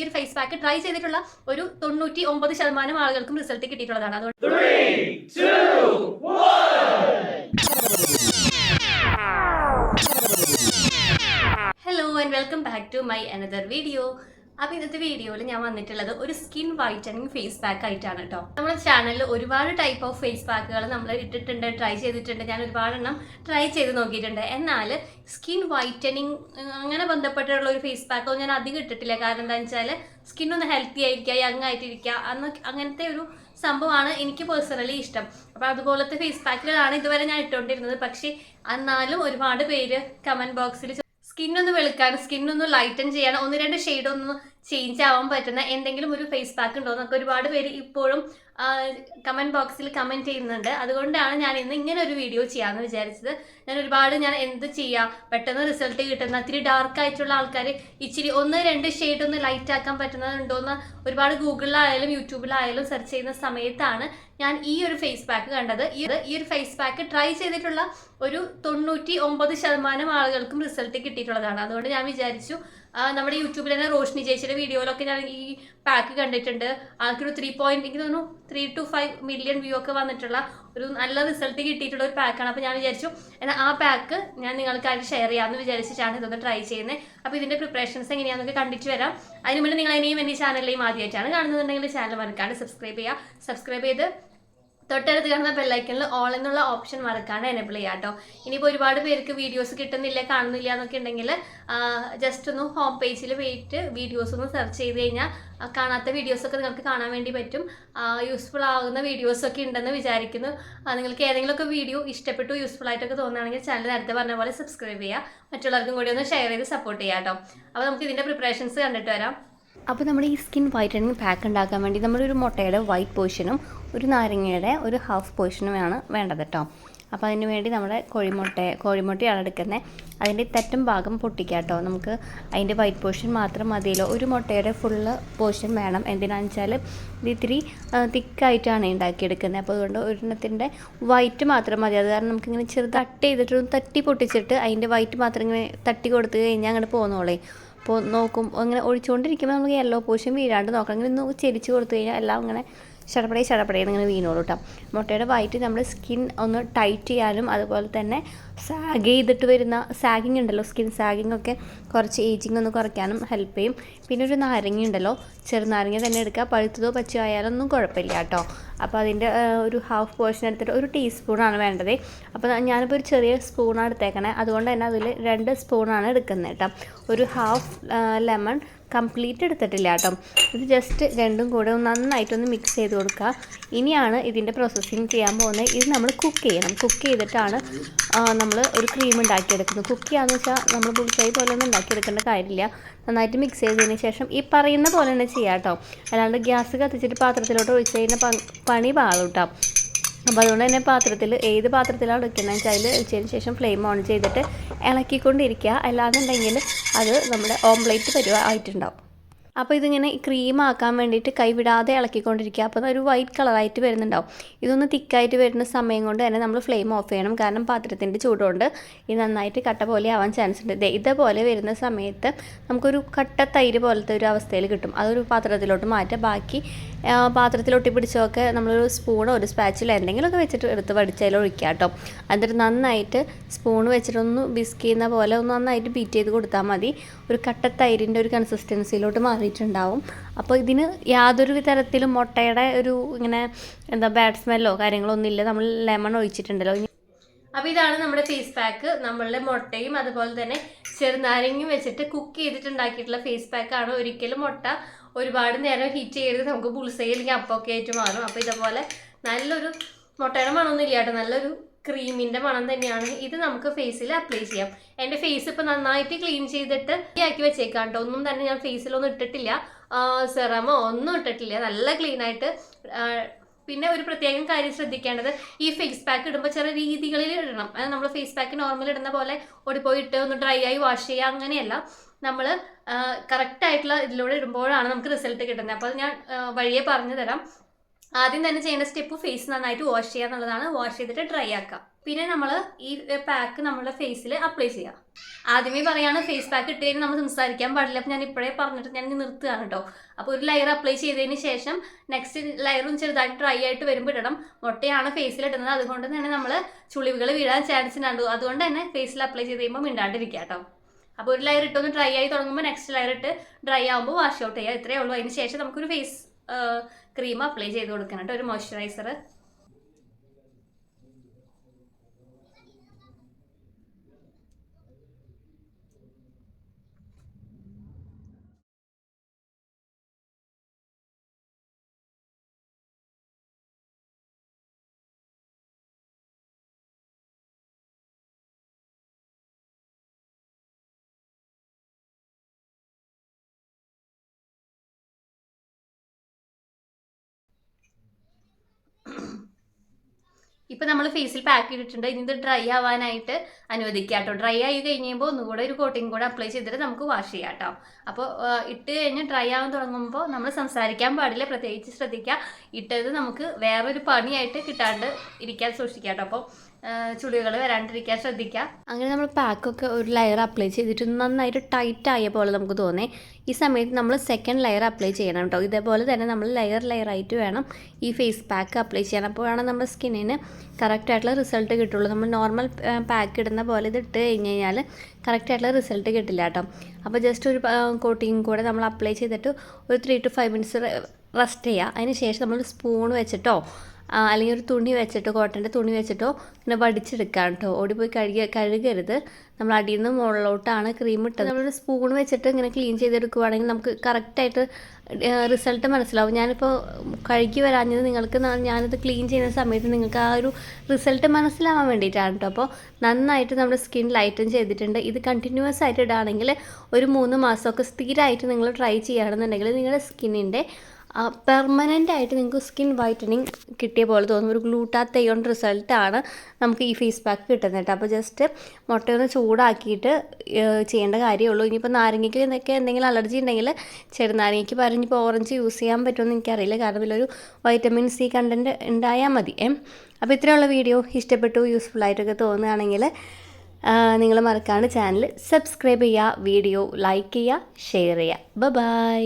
ഈ ഒരു face pack try ചെയ്തിട്ടുള്ള ഒരു തൊണ്ണൂറ്റി ഒമ്പത് ശതമാനം ആളുകൾക്കും റിസൾട്ട് കിട്ടിയിട്ടുള്ളതാണ്. അതുകൊണ്ട് hello and welcome back to my another video അപ്പോൾ ഇന്നത്തെ വീഡിയോയിൽ ഞാൻ വന്നിട്ടുള്ളത് ഒരു സ്കിൻ വൈറ്റനിങ് ഫേസ് പാക്ക് ആയിട്ടാണ് കേട്ടോ നമ്മുടെ ചാനലിൽ ഒരുപാട് ടൈപ്പ് ഓഫ് ഫേസ് പാക്കുകൾ നമ്മൾ ഇട്ടിട്ടുണ്ട് ട്രൈ ചെയ്തിട്ടുണ്ട്. ഞാൻ ഒരുപാടെണ്ണം ട്രൈ ചെയ്ത് നോക്കിയിട്ടുണ്ട്. എന്നാൽ സ്കിൻ വൈറ്റനിങ് അങ്ങനെ ബന്ധപ്പെട്ടുള്ള ഒരു ഫേസ് പാക്കോ ഞാൻ അധികം ഇട്ടിട്ടില്ല. കാരണം എന്താണെന്ന് വെച്ചാൽ സ്കിൻ ഒന്ന് ഹെൽത്തി ആയിരിക്കുക യങ് ആയിട്ടിരിക്കുക അന്ന് അങ്ങനത്തെ ഒരു സംഭവമാണ് എനിക്ക് പേഴ്സണലി ഇഷ്ടം. അപ്പോൾ അതുപോലത്തെ ഫേസ് പാക്കുകളാണ് ഇതുവരെ ഞാൻ ഇട്ടുകൊണ്ടിരുന്നത് പക്ഷേ എന്നാലും ഒരുപാട് പേര് കമന്റ് ബോക്സിൽ സ്കിൻ ഒന്ന് വെളുക്കാൻ സ്കിൻ ഒന്ന് ലൈറ്റൻ ചെയ്യാൻ ഒന്ന് രണ്ട് ഷെയ്ഡ് ഒന്ന് ചേഞ്ച് ആവാൻ പറ്റുന്ന എന്തെങ്കിലും ഒരു ഫേസ് പാക്ക് ഉണ്ടോ എന്നൊക്കെ ഒരുപാട് പേര് ഇപ്പോഴും കമന്റ് ബോക്സിൽ കമന്റ് ചെയ്യുന്നുണ്ട്. അതുകൊണ്ടാണ് ഞാൻ ഇന്ന് ഇങ്ങനെ ഒരു വീഡിയോ ചെയ്യാമെന്ന് വിചാരിച്ചത്. ഞാൻ ഒരുപാട് ഞാൻ എന്ത് ചെയ്യാം? പെട്ടെന്ന് റിസൾട്ട് കിട്ടുന്ന ഇത്തിരി ഡാർക്ക് ആയിട്ടുള്ള ആൾക്കാർ ഇച്ചിരി ഒന്ന് രണ്ട് ഷെയ്ഡ് ഒന്ന് ലൈറ്റ് ആക്കാൻ പറ്റുന്നതുണ്ടോ എന്ന് ഒരുപാട് ഗൂഗിളിലായാലും യൂട്യൂബിലായാലും സെർച്ച് ചെയ്യുന്ന സമയത്താണ് ഞാൻ ഈ ഒരു ഫേസ് പാക്ക് കണ്ടത്. ഈ ഒരു ഫേസ് പാക്ക് ട്രൈ ചെയ്തിട്ടുള്ള ഒരു തൊണ്ണൂറ്റി ഒമ്പത് ശതമാനം ആളുകൾക്കും റിസൾട്ട് കിട്ടിയിട്ടുള്ളതാണ്. അതുകൊണ്ട് ഞാൻ വിചാരിച്ചു നമ്മുടെ യൂട്യൂബിൽ തന്നെ റോഷ്നി ചേച്ചിയുടെ വീഡിയോയിലൊക്കെ ഞാൻ ഈ പാക്ക് കണ്ടിട്ടുണ്ട്. ആൾക്കൊരു ത്രീ പോയിന്റ് എനിക്ക് തോന്നുന്നു three to five million view ഒക്കെ വന്നിട്ടുള്ള ഒരു നല്ല റിസൾട്ട് കിട്ടിയിട്ടുള്ള ഒരു പാക്കാണ് അപ്പോൾ ഞാൻ വിചാരിച്ചു എന്നാൽ ആ പാക്ക് ഞാൻ നിങ്ങൾക്കായിട്ട് ഷെയർ ചെയ്യാമെന്ന് വിചാരിച്ചിട്ടാണ് ഇതൊന്ന് ട്രൈ ചെയ്യുന്നത് അപ്പോൾ ഇതിന്റെ പ്രിപ്പറേഷൻസ് എങ്ങനെയാണെന്നൊക്കെ കണ്ടിട്ട് വരാം. അതിന് മുന്നേ നിങ്ങൾ ഇനിയും എന്റെ ചാനലിലെയും ആദ്യമായിട്ടാണ് കാണുന്നുണ്ടെങ്കിൽ ചാനൽ മറക്കാണ്ട് സബ്സ്ക്രൈബ് ചെയ്യുക. സബ്സ്ക്രൈബ് ചെയ്ത് തൊട്ടടുത്ത് കാണുന്ന ബെല്ലൈക്കണിൽ ഓൾ എന്നുള്ള ഓപ്ഷൻ മറക്കാണ്ട് എനേബിൾ ചെയ്യാം കേട്ടോ ഇനിയിപ്പോൾ ഒരുപാട് പേർക്ക് വീഡിയോസ് കിട്ടുന്നില്ല കാണുന്നില്ല എന്നൊക്കെ ഉണ്ടെങ്കിൽ ജസ്റ്റ് ഒന്ന് ഹോം പേജിൽ പോയിട്ട് വീഡിയോസ് ഒന്ന് സെർച്ച് ചെയ്ത് കഴിഞ്ഞാൽ കാണാത്ത വീഡിയോസൊക്കെ നിങ്ങൾക്ക് കാണാൻ വേണ്ടി പറ്റും. യൂസ്ഫുൾ ആകുന്ന വീഡിയോസൊക്കെ ഉണ്ടെന്ന് വിചാരിക്കുന്നു. നിങ്ങൾക്ക് ഏതെങ്കിലുമൊക്കെ വീഡിയോ ഇഷ്ടപ്പെട്ടു യൂസ്ഫുൾ ആയിട്ടൊക്കെ തോന്നുകയാണെങ്കിൽ ചാനൽ നേരത്തെ പറഞ്ഞ പോലെ സബ്സ്ക്രൈബ് ചെയ്യുക. മറ്റുള്ളവർക്കും കൂടി ഒന്ന് ഷെയർ ചെയ്ത് സപ്പോർട്ട് ചെയ്യാം കേട്ടോ അപ്പോൾ നമുക്ക് ഇതിന്റെ പ്രിപ്പറേഷൻസ് കണ്ടിട്ട് വരാം. അപ്പോൾ നമ്മൾ ഈ സ്കിൻ വൈറ്റനിങ് പാക്ക് ഉണ്ടാക്കാൻ വേണ്ടി നമ്മളൊരു മുട്ടയുടെ വൈറ്റ് പോർഷനും ഒരു നാരങ്ങയുടെ ഒരു ഹാഫ് പോർഷനുമാണ് വേണ്ടത് കേട്ടോ അപ്പോൾ അതിന് വേണ്ടി നമ്മുടെ കോഴിമുട്ട കോഴിമുട്ടയാണ് എടുക്കുന്നത് അതിന്റെ തെറ്റും ഭാഗം പൊട്ടിക്കുക കേട്ടോ നമുക്ക് അതിന്റെ വൈറ്റ് പോർഷൻ മാത്രം മതിയല്ലോ. ഒരു മുട്ടയുടെ ഫുള്ള് പോർഷൻ വേണം. എന്തിനാണെന്ന് വെച്ചാൽ ഇത് ഇത്തിരി തിക്കായിട്ടാണ് ഉണ്ടാക്കിയെടുക്കുന്നത് അപ്പോൾ അതുകൊണ്ട് ഒരെണ്ണത്തിന്റെ വൈറ്റ് മാത്രം മതി. അത് കാരണം നമുക്കിങ്ങനെ ചെറുത് തട്ട് ചെയ്തിട്ട് തട്ടി പൊട്ടിച്ചിട്ട് അതിന്റെ വൈറ്റ് മാത്രം ഇങ്ങനെ തട്ടി കൊടുത്തു കഴിഞ്ഞാൽ അങ്ങോട്ട് പോകുന്നോളേ അപ്പോൾ നോക്കും അങ്ങനെ ഒഴിച്ചുകൊണ്ടിരിക്കുമ്പോൾ നമുക്ക് യെല്ലോ പോഷൻ വീഴാണ്ട് നോക്കണം. അങ്ങനെ ഒന്ന് ചെരിച്ച് കൊടുത്തു കഴിഞ്ഞാൽ എല്ലാം ഇങ്ങനെ ചടപടേ ചടപടേ ഇങ്ങനെ വീണോളൂ കേട്ടോ മുട്ടയുടെ വയറ്റ് നമ്മൾ സ്കിൻ ഒന്ന് ടൈറ്റ് ചെയ്യാനും അതുപോലെ തന്നെ സാഗ് ചെയ്തിട്ട് വരുന്ന സാഗിങ് ഉണ്ടല്ലോ സ്കിൻ സാഗിങ് ഒക്കെ കുറച്ച് ഏജിങ് ഒന്ന് കുറയ്ക്കാനും ഹെൽപ്പ് ചെയ്യും. പിന്നെ ഒരു നാരങ്ങ ഉണ്ടല്ലോ ചെറുനാരങ്ങ തന്നെ എടുക്കുക. പഴുത്തതോ പച്ചയോ ആയാലൊന്നും കുഴപ്പമില്ല കേട്ടോ അപ്പോൾ അതിന്റെ ഒരു ഹാഫ് പോർഷൻ എടുത്തിട്ട് ഒരു ടീസ്പൂണാണ് വേണ്ടത്. അപ്പോൾ ഞാനിപ്പോൾ ഒരു ചെറിയ സ്പൂണാണ് എടുത്തേക്കണേ. അതുകൊണ്ട് തന്നെ അതിൽ രണ്ട് സ്പൂണാണ് എടുക്കുന്നത് കേട്ടോ ഒരു ഹാഫ് ലെമൺ കംപ്ലീറ്റ് എടുത്തിട്ടില്ല കേട്ടോ ഇത് ജസ്റ്റ് രണ്ടും കൂടെ നന്നായിട്ടൊന്ന് മിക്സ് ചെയ്ത് കൊടുക്കുക ഇനിയാണ് ഇതിന്റെ പ്രോസസ്സിങ് ചെയ്യാൻ പോകുന്നത്. ഇത് നമ്മൾ കുക്ക് ചെയ്യണം. കുക്ക് ചെയ്തിട്ടാണ് നമ്മൾ ഒരു ക്രീം ഉണ്ടാക്കിയെടുക്കുന്നത്. കുക്ക് ചെയ്യാന്ന് വെച്ചാൽ നമ്മൾ ബുൾസൈ പോലെ ഒന്നും ഉണ്ടാക്കിയെടുക്കേണ്ട കാര്യമില്ല. നന്നായിട്ട് മിക്സ് ചെയ്തതിന് ശേഷം ഈ പറയുന്ന പോലെ തന്നെ ചെയ്യാം കേട്ടോ അല്ലാണ്ട് ഗ്യാസ് കത്തിച്ചിട്ട് പാത്രത്തിലോട്ട് ഒഴിച്ച് കഴിഞ്ഞാൽ പണി പാളും കേട്ടോ അപ്പോൾ അതുകൊണ്ട് തന്നെ പാത്രത്തിൽ ഏത് പാത്രത്തിലാണ് വെക്കുന്നത് വെച്ചാൽ അതിൽ വെച്ചതിന് ശേഷം ഫ്ലെയിം ഓൺ ചെയ്തിട്ട് ഇളക്കിക്കൊണ്ടിരിക്കുക. അല്ലാന്നുണ്ടെങ്കിൽ അത് നമ്മുടെ ഓംപ്ലേറ്റ് പരുവ ആയിട്ടുണ്ടാവും. അപ്പോൾ ഇതിങ്ങനെ ക്രീം ആക്കാൻ വേണ്ടിയിട്ട് കൈവിടാതെ ഇളക്കിക്കൊണ്ടിരിക്കുക. അപ്പോൾ ഒരു വൈറ്റ് കളറായിട്ട് വരുന്നുണ്ടാവും. ഇതൊന്ന് തിക്കായിട്ട് വരുന്ന സമയം കൊണ്ട് തന്നെ നമ്മൾ ഫ്ലെയിം ഓഫ് ചെയ്യണം. കാരണം പാത്രത്തിന്റെ ചൂടുകൊണ്ട് ഇത് നന്നായിട്ട് കട്ട പോലെ ആവാൻ ചാൻസ് ഉണ്ട്. ഇതേപോലെ വരുന്ന സമയത്ത് നമുക്കൊരു കട്ട തൈര് പോലത്തെ ഒരു അവസ്ഥയിൽ കിട്ടും. അതൊരു പാത്രത്തിലോട്ട് മാറ്റുക. ബാക്കി പാത്രത്തിലൊട്ടി ഒട്ടിപ്പിടിച്ചൊക്കെ നമ്മളൊരു സ്പൂണോ ഒരു സ്പാച്ചിലോ എന്തെങ്കിലുമൊക്കെ വെച്ചിട്ട് എടുത്ത് വടിച്ചതിൽ ഒഴിക്കുക കേട്ടോ. എന്നിട്ട് നന്നായിട്ട് സ്പൂൺ വെച്ചിട്ടൊന്ന് ബിസ്ക് ചെയ്യുന്ന പോലെ ഒന്ന് നന്നായിട്ട് ബീറ്റ് ചെയ്ത് കൊടുത്താൽ മതി. ഒരു കട്ട തൈരിന്റെ ഒരു കൺസിസ്റ്റൻസിയിലോട്ട് മാറിയിട്ടുണ്ടാവും അപ്പോൾ ഇതിന് യാതൊരു തരത്തിലും മുട്ടയുടെ ഒരു ഇങ്ങനെ എന്താ ബാഡ് സ്മെല്ലോ കാര്യങ്ങളോ ഒന്നുമില്ല നമ്മൾ ലെമൺ ഒഴിച്ചിട്ടുണ്ടല്ലോ. അപ്പോൾ ഇതാണ് നമ്മുടെ ഫേസ് പാക്ക് നമ്മളുടെ മുട്ടയും അതുപോലെ തന്നെ ചെറുനാരങ്ങയും വെച്ചിട്ട് കുക്ക് ചെയ്തിട്ടുണ്ടാക്കിയിട്ടുള്ള ഫേസ് പാക്ക് ആണ്. ഒരിക്കലും മുട്ട ഒരുപാട് നേരം ഹീറ്റ് ചെയ്യരുത്. നമുക്ക് പുളിസൈ അല്ലെങ്കിൽ അപ്പൊക്കെ ആയിട്ട് മാറും. അപ്പോൾ ഇതുപോലെ നല്ലൊരു മുട്ടയുടെ മണമൊന്നും ഇല്ല കേട്ടോ. നല്ലൊരു ക്രീമിന്റെ മണം തന്നെയാണ്. ഇത് നമുക്ക് ഫേസിൽ അപ്ലൈ ചെയ്യാം. എന്റെ ഫേസ് ഇപ്പൊ നന്നായിട്ട് ക്ലീൻ ചെയ്തിട്ട് ആക്കി വെച്ചേക്കാം കേട്ടോ ഒന്നും തന്നെ ഞാൻ ഫേസിലൊന്നും ഇട്ടിട്ടില്ല. സെറമോ ഒന്നും ഇട്ടിട്ടില്ല. നല്ല ക്ലീൻ ആയിട്ട് പിന്നെ ഒരു പ്രത്യേകം കാര്യം ശ്രദ്ധിക്കേണ്ടത് ഈ ഫേസ് പാക്ക് ഇടുമ്പോൾ ചെറിയ രീതികളിൽ ഇടണം. നമ്മൾ ഫേസ് പാക്ക് നോർമൽ ഇടുന്ന പോലെ ഓടിപ്പോയി ഇട്ട് ഒന്ന് ഡ്രൈ ആയി വാഷ് ചെയ്യുക അങ്ങനെയല്ല. നമ്മൾ കറക്റ്റ് ആയിട്ടുള്ള ഇതിലൂടെ ഇടുമ്പോഴാണ് നമുക്ക് റിസൾട്ട് കിട്ടുന്നത്. അപ്പോൾ അത് ഞാൻ വഴിയെ പറഞ്ഞു തരാം. ആദ്യം തന്നെ ചെയ്യേണ്ട സ്റ്റെപ്പ് ഫേസ് നന്നായിട്ട് വാഷ് ചെയ്യുക എന്നുള്ളതാണ്. വാഷ് ചെയ്തിട്ട് ഡ്രൈ ആക്കുക. പിന്നെ നമ്മൾ ഈ പാക്ക് നമ്മുടെ ഫേസിൽ അപ്ലൈ ചെയ്യുക. ആദ്യമേ പറയാണ് ഫേസ് പാക്ക് ഇട്ട് കഴിഞ്ഞാൽ നമ്മൾ സംസാരിക്കാൻ പാടില്ല. അപ്പം ഞാൻ ഇപ്പോഴേ പറഞ്ഞിട്ട് ഞാൻ നിർത്തുകയാണ് കേട്ടോ അപ്പോൾ ഒരു ലെയർ അപ്ലൈ ചെയ്തതിന് ശേഷം നെക്സ്റ്റ് ലെയറും ചെറുതായിട്ട് ഡ്രൈ ആയിട്ട് വരുമ്പോൾ ഇടണം. മുട്ടയാണ് ഫേസിൽ ഇടുന്നത്. അതുകൊണ്ട് തന്നെ നമ്മൾ ചുളിവുകൾ വീഴാൻ ചാൻസ് ഉണ്ടാവും അതുകൊണ്ട് തന്നെ ഫേസിൽ അപ്ലൈ ചെയ്ത് കഴിയുമ്പോൾ മിണ്ടാണ്ടിരിക്കുക കേട്ടോ അപ്പോൾ ഒരു ലെയർ ഇട്ടൊന്ന് ഡ്രൈ ആയി തുടങ്ങുമ്പോൾ നെക്സ്റ്റ് ലെയർ ഇട്ട് ഡ്രൈ ആകുമ്പോൾ വാഷ് ഔട്ട് ചെയ്യുക. ഇത്രയേ ഉള്ളൂ. അതിന് ശേഷം നമുക്കൊരു ഫേസ് ക്രീം അപ്ലൈ ചെയ്ത് കൊടുക്കണം കേട്ടോ ഒരു മോയ്സ്ചറൈസർ ഇപ്പൊ നമ്മൾ ഫേസിൽ പാക്ക് ചെയ്തിട്ടുണ്ട്. ഇനി ഇത് ഡ്രൈ ആവാനായിട്ട് അനുവദിക്കുക കേട്ടോ ഡ്രൈ ആയി കഴിയുമ്പോൾ ഒന്നുകൂടെ ഒരു കോട്ടിംഗ് കൂടെ അപ്ലൈ ചെയ്തിട്ട് നമുക്ക് വാഷ് ചെയ്യാം കേട്ടോ അപ്പോൾ ഇട്ട് കഴിഞ്ഞ് ഡ്രൈ ആവാൻ തുടങ്ങുമ്പോൾ നമ്മൾ സംസാരിക്കാൻ പാടില്ല. പ്രത്യേകിച്ച് ശ്രദ്ധിക്കുക ഇട്ടത് നമുക്ക് വേറൊരു പണിയായിട്ട് കിട്ടാണ്ട് ഇരിക്കാൻ സൂക്ഷിക്കാം കേട്ടോ അപ്പോൾ ചുളികൾ വരാണ്ടിരിക്കാൻ ശ്രദ്ധിക്കുക അങ്ങനെ നമ്മൾ പാക്കൊക്കെ ഒരു ലെയർ അപ്ലൈ ചെയ്തിട്ട് നന്നായിട്ട് ടൈറ്റ് ആയ പോലെ നമുക്ക് തോന്നേ. ഈ സമയത്ത് നമ്മൾ സെക്കൻഡ് ലെയർ അപ്ലൈ ചെയ്യണം കേട്ടോ ഇതേപോലെ തന്നെ നമ്മൾ ലെയർ ലെയർ ആയിട്ട് വേണം ഈ ഫേസ് പാക്ക് അപ്ലൈ ചെയ്യാൻ. അപ്പോഴാണ് നമ്മുടെ സ്കിന്നിന് കറക്റ്റ് ആയിട്ടുള്ള റിസൾട്ട് കിട്ടുള്ളൂ. നമ്മൾ നോർമൽ പാക്ക് ഇടുന്ന പോലെ ഇത് ഇട്ട് കഴിഞ്ഞ് കഴിഞ്ഞാൽ കറക്റ്റായിട്ടുള്ള റിസൾട്ട് കിട്ടില്ല കേട്ടോ. അപ്പോൾ ജസ്റ്റ് ഒരു കോട്ടിങ് കൂടെ നമ്മൾ അപ്ലൈ ചെയ്തിട്ട് ഒരു three to five minutes rest ചെയ്യുക അതിന് ശേഷം നമ്മൾ സ്പൂൺ വെച്ചിട്ടോ അല്ലെങ്കിൽ ഒരു തുണി വെച്ചിട്ടോ കോട്ടന്റെ തുണി വെച്ചിട്ടോ ഇങ്ങനെ വടിച്ചെടുക്കാം കേട്ടോ ഓടിപ്പോയി കഴുകി കഴുകരുത്. നമ്മൾ അടിയിൽ നിന്ന് മുകളിലോട്ടാണ് ക്രീം ഇട്ടത്. നമ്മളൊരു സ്പൂൺ വെച്ചിട്ട് ഇങ്ങനെ ക്ലീൻ ചെയ്തെടുക്കുവാണെങ്കിൽ നമുക്ക് കറക്റ്റായിട്ട് റിസൾട്ട് മനസ്സിലാവും. ഞാനിപ്പോൾ കഴുകി വരാഞ്ഞത് നിങ്ങൾക്ക് ഞാനിത് ക്ലീൻ ചെയ്യുന്ന സമയത്ത് നിങ്ങൾക്ക് ആ ഒരു റിസൾട്ട് മനസ്സിലാവാൻ വേണ്ടിയിട്ടാണ് കേട്ടോ അപ്പോൾ നന്നായിട്ട് നമ്മുടെ സ്കിൻ ലൈറ്റൻ ചെയ്തിട്ടുണ്ട്. ഇത് കണ്ടിന്യൂസ് ആയിട്ട് ഇടുകയാണെങ്കിൽ ഒരു മൂന്ന് മാസമൊക്കെ സ്ഥിരമായിട്ട് നിങ്ങൾ ട്രൈ ചെയ്യുകയാണെന്നുണ്ടെങ്കിൽ നിങ്ങളുടെ സ്കിന്നിന്റെ പെർമനന്റ് ആയിട്ട് നിങ്ങൾക്ക് സ്കിൻ വൈറ്റനിങ് കിട്ടിയ പോലെ തോന്നും ഒരു ഗ്ലൂട്ടാത്തയോൺ റിസൾട്ടാണ് നമുക്ക് ഈ ഫേസ് പാക്ക് കിട്ടുന്നത് കേട്ടോ അപ്പോൾ ജസ്റ്റ് മുട്ടയൊന്ന് ചൂടാക്കിയിട്ട് ചെയ്യേണ്ട കാര്യമുള്ളൂ. ഇനിയിപ്പോൾ നാരങ്ങയ്ക്ക് എന്നൊക്കെ എന്തെങ്കിലും അലർജി ഉണ്ടെങ്കിൽ ചെറുനാരങ്ങയ്ക്ക് പറഞ്ഞ് ഇപ്പോൾ ഓറഞ്ച് യൂസ് ചെയ്യാൻ പറ്റുമെന്ന് എനിക്കറിയില്ല. കാരണം ഇതിലൊരു വൈറ്റമിൻ സി കണ്ടന്റ് ഉണ്ടായാൽ മതി. അപ്പോൾ ഇത്രയുള്ള വീഡിയോ ഇഷ്ടപ്പെട്ടു യൂസ്ഫുൾ ആയിട്ടൊക്കെ തോന്നുകയാണെങ്കിൽ നിങ്ങൾ മറക്കാണ്ട് ചാനൽ സബ്സ്ക്രൈബ് ചെയ്യുക വീഡിയോ ലൈക്ക് ചെയ്യുക ഷെയർ ചെയ്യുക. ബ ബൈ